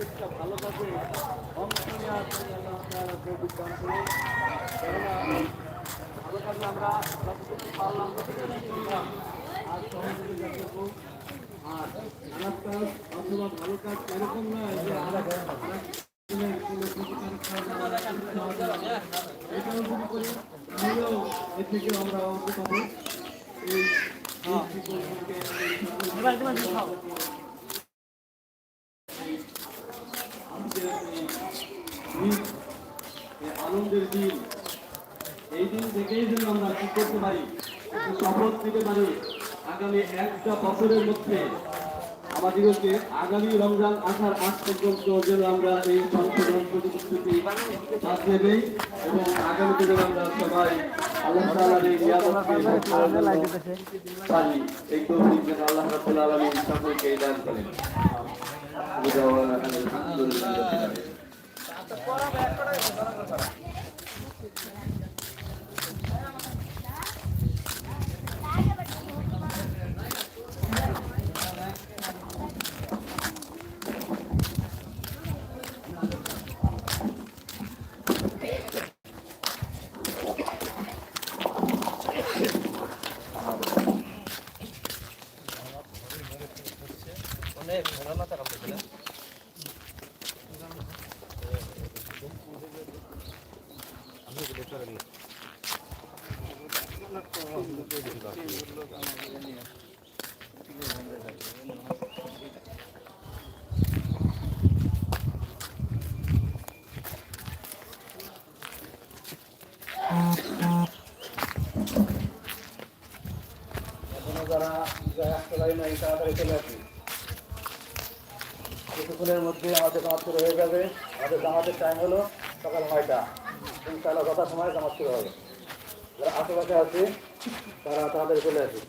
প্রত্যেকটা ভালো কাজে আমরা আর সহযোগিতা করব আর খারাপ কাজ যে আমরা এটাও আমরা আনন্দের দিন। এই দিন থেকেই যেন আমরা কি করতে পারি শপথ নিতে পারি, আগামী একটা বছরের মধ্যে আমাদেরকে আগামী রমজান আসার আগ পর্যন্ত যেন আমরা এই সংশোধন প্রতিশ্রুতি নেই এবং আগামীতে যেন আমরা সবাই আল্লাহ তাআলার এই নিয়ামতকে পারি এই তৌফিক যেন আল্লাহ রাব্বুল আলামিন সকলকে দান করেন। আলহামদুলিল্লাহ। যারা যারা আসতে পারি না তাড়াতাড়ি চলে আসি কিছুক্ষণের মধ্যে আমাদের জামাত শুরু হয়ে যাবে। আমাদের জামাতের টাইম হলো সকাল নয়টা। ইনশাআল্লাহ যথার সময় জামাত শুরু হবে। যারা আশেপাশে আছে, তারা তাড়াতাড়ি চলে আসে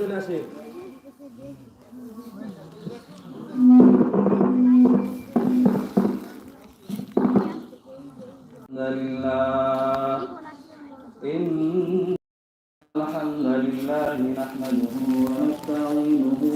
চলে আসে الحمد لله نحمده ونستعينه